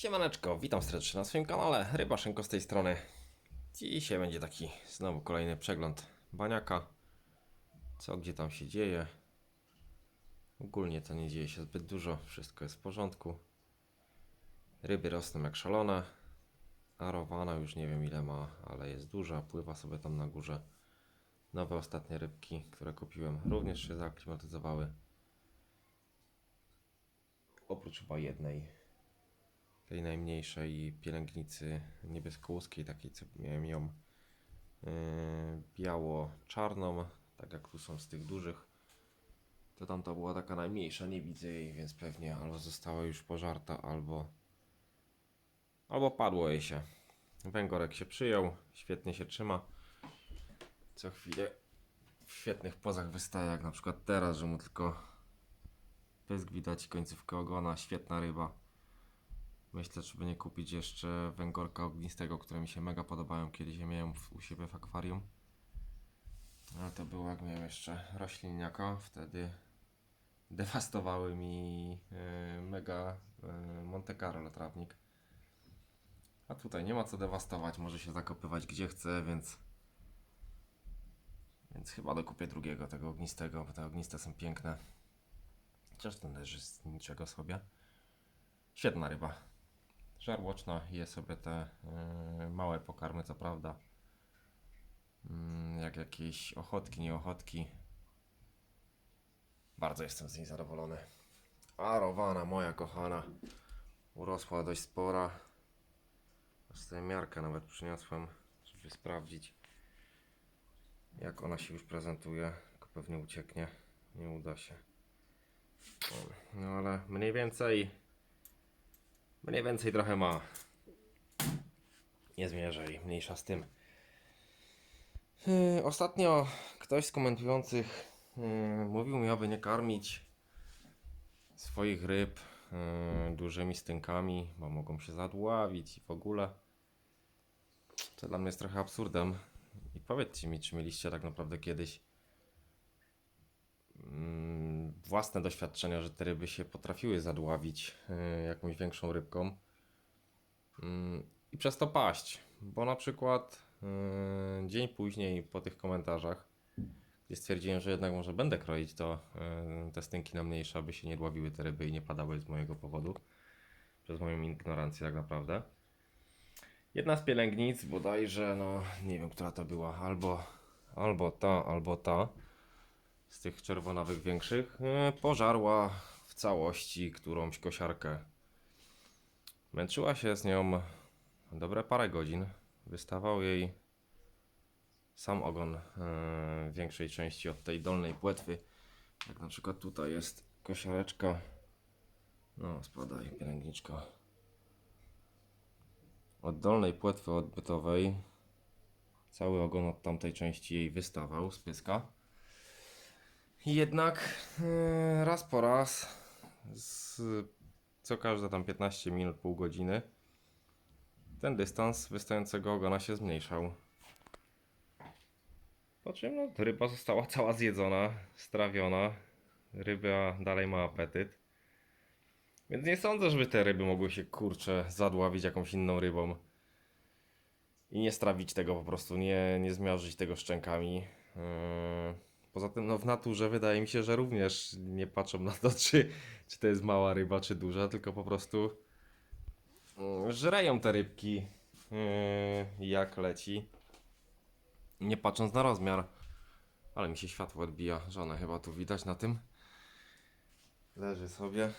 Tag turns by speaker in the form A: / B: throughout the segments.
A: Siemaneczko, witam serdecznie na swoim kanale, Rybaszenko z tej strony. Dzisiaj będzie taki znowu kolejny przegląd baniaka. Co gdzie tam się dzieje. Ogólnie to nie dzieje się zbyt dużo, wszystko jest w porządku. Ryby rosną jak szalone. Arowana już nie wiem ile ma, ale jest duża, pływa sobie tam na górze. Nowe ostatnie rybki, które kupiłem, również się zaaklimatyzowały. Oprócz chyba jednej tej najmniejszej pielęgnicy niebiesko-łuskiej, takiej co miałem ją yy, biało-czarną, tak jak tu są z tych dużych. To tamta była taka najmniejsza, nie widzę jej, więc pewnie albo została już pożarta, albo albo padło jej się. Węgorek się przyjął, świetnie się trzyma. Co chwilę w świetnych pozach wystaje, jak na przykład teraz, że mu tylko pysk widać, końcówkę ogona, świetna ryba. Myślę, żeby nie kupić jeszcze węgorka ognistego, które mi się mega podobają. Kiedyś je miałem u siebie w akwarium. Ale to było jak miałem jeszcze roślinniaka. Wtedy dewastowały mi yy, mega yy, Monte Carlo trawnik. A tutaj nie ma co dewastować, może się zakopywać gdzie chce, więc więc chyba dokupię drugiego, tego ognistego, bo te ogniste są piękne. Chociaż ten leży z niczego sobie. Świetna ryba. Żarłoczna je sobie te yy, małe pokarmy, co prawda. Mm, jak jakieś ochotki, nieochotki. Bardzo jestem z niej zadowolony. A rowana moja kochana. Urosła dość spora. Aż sobie miarkę nawet przyniosłem, żeby sprawdzić jak ona się już prezentuje. Tylko pewnie ucieknie. Nie uda się. No ale mniej więcej Mniej więcej trochę ma. Nie zmierzaj, mniejsza z tym. Yy, Ostatnio ktoś z komentujących yy, mówił mi, aby nie karmić swoich ryb yy, dużymi stynkami, bo mogą się zadławić i w ogóle. To dla mnie jest trochę absurdem. I powiedzcie mi, czy mieliście tak naprawdę kiedyś własne doświadczenia, że te ryby się potrafiły zadławić y, jakąś większą rybką Mm, i przez to paść. Bo na przykład y, dzień później po tych komentarzach, gdzie stwierdziłem, że jednak może będę kroić to y, te stynki na mniejsze, aby się nie dławiły te ryby i nie padały z mojego powodu. Przez moją ignorancję tak naprawdę. Jedna z pielęgnic, bodajże, no nie wiem, która to była, albo, albo ta, albo ta z tych czerwonawych większych, e, pożarła w całości którąś kosiarkę. Męczyła się z nią dobre parę godzin. Wystawał jej sam ogon e, w większej części od tej dolnej płetwy. Jak na przykład tutaj jest kosiareczka. No, spadaj, pielęgniczko. Od dolnej płetwy odbytowej cały ogon od tamtej części jej wystawał z pyska. Jednak e, raz po raz, z, co każde tam 15 minut, pół godziny, ten dystans wystającego ogona się zmniejszał. Po czym no, ryba została cała zjedzona, strawiona. Ryba dalej ma apetyt. Więc nie sądzę, żeby te ryby mogły się kurcze zadławić jakąś inną rybą. I nie strawić tego po prostu, nie, nie zmiażdżyć tego szczękami. Yy. Poza tym, no w naturze wydaje mi się, że również nie patrzą na to, czy, czy to jest mała ryba, czy duża, tylko po prostu mm, żreją te rybki yy, jak leci. Nie patrząc na rozmiar. Ale mi się światło odbija, żonę chyba tu widać na tym. Leży sobie.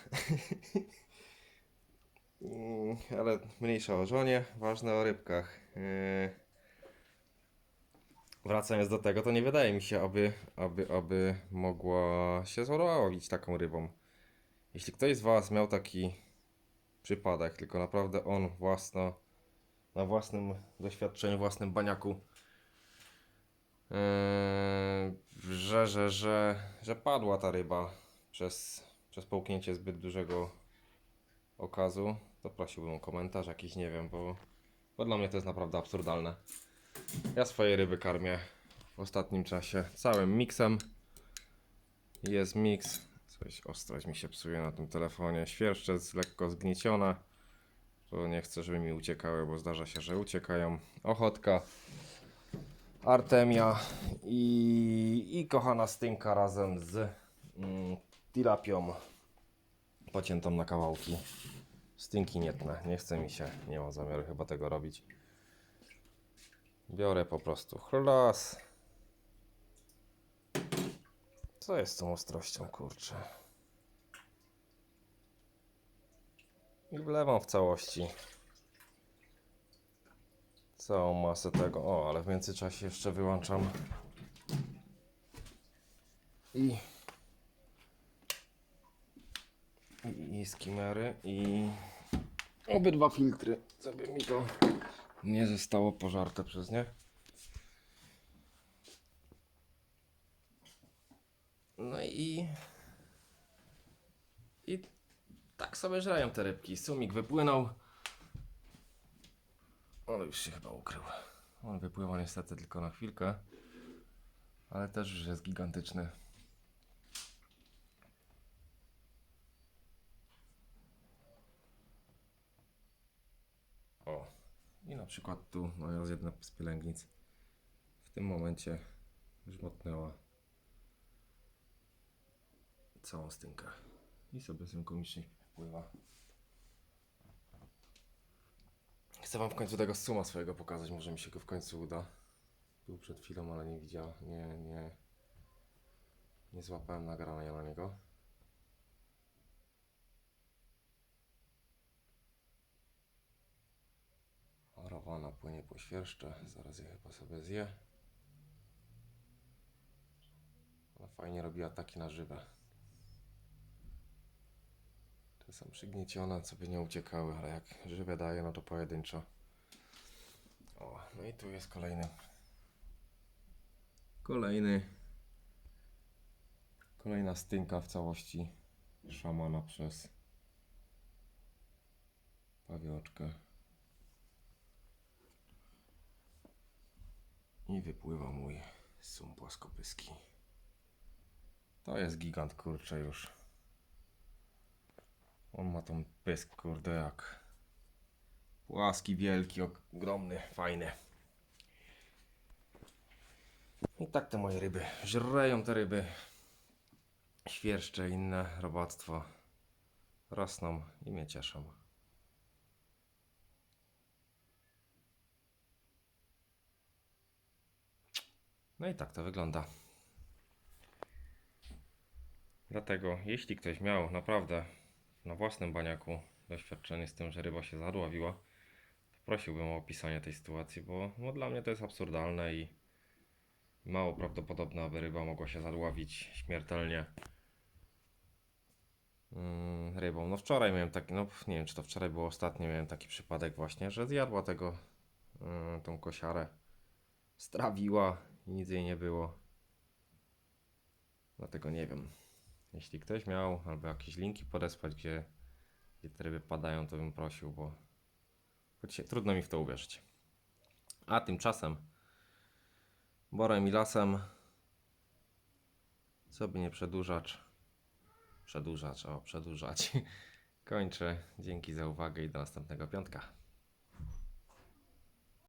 A: Mm, Ale mniejsza o żonie, ważne o rybkach. Yy. Wracając do tego, to nie wydaje mi się, aby, aby, aby mogła się złowić taką rybą. Jeśli ktoś z Was miał taki przypadek, tylko naprawdę on własno, na własnym doświadczeniu, własnym baniaku, yy, że, że, że, że padła ta ryba przez, przez połknięcie zbyt dużego okazu, to prosiłbym o komentarz jakiś, nie wiem, bo, bo dla mnie to jest naprawdę absurdalne. Ja swoje ryby karmię w ostatnim czasie całym miksem. Jest miks. Coś ostrość mi się psuje na tym telefonie. Świerszczec lekko zgnieciona. bo nie chcę, żeby mi uciekały, bo zdarza się, że uciekają. Ochotka, Artemia i, i kochana Stynka razem z mm, tilapią pociętą na kawałki. Stynki nie tnę, nie chce mi się, nie mam zamiaru chyba tego robić. Biorę po prostu chlas. Co jest z tą ostrością, kurczę? I wlewam w całości całą masę tego. O, ale w międzyczasie jeszcze wyłączam i i, i skimery i obydwa filtry, żeby mi to nie zostało pożarte przez nie. No i i tak sobie żerają te rybki. Sumik wypłynął. Ale już się chyba ukrył. On wypływa niestety tylko na chwilkę. Ale też już jest gigantyczny. O. I na przykład tu no jest jedna z pielęgnic. W tym momencie żmotnęła całą stynkę. I sobie z nią komicznie pływa. Chcę wam w końcu tego suma swojego pokazać, może mi się go w końcu uda. Był przed chwilą, ale nie widział, nie, nie, nie złapałem nagrania na niego. Arawana płynie po świerszcze, zaraz je chyba sobie zje. Ona fajnie robi ataki na żywe. Te są przygniecione, co by nie uciekały, ale jak żywe daje, no to pojedynczo. O, no i tu jest kolejny. Kolejny. Kolejna stynka w całości szamana przez pawioczkę. I wypływa mój sum płaskopyski. To jest gigant, kurczę już. On ma tą pysk, kurde, jak płaski, wielki, ogromny, fajny. I tak te moje ryby. Żreją te ryby. Świerszcze, inne robactwo. Rosną i mnie cieszą. No i tak to wygląda. Dlatego, jeśli ktoś miał naprawdę na własnym baniaku doświadczenie z tym, że ryba się zadławiła, to prosiłbym o opisanie tej sytuacji, bo no, dla mnie to jest absurdalne i mało prawdopodobne, aby ryba mogła się zadławić śmiertelnie mm, rybą. No wczoraj miałem taki, no nie wiem czy to wczoraj było ostatnio, miałem taki przypadek właśnie, że zjadła tego, mm, tą kosiarę, strawiła nic jej nie było. Dlatego nie wiem. Jeśli ktoś miał albo jakieś linki podesłać, gdzie, gdzie ryby padają, to bym prosił, bo choć się, trudno mi w to uwierzyć. A tymczasem borem i lasem, co by nie przedłużać, przedłużać, o przedłużać, kończę. Dzięki za uwagę i do następnego piątka.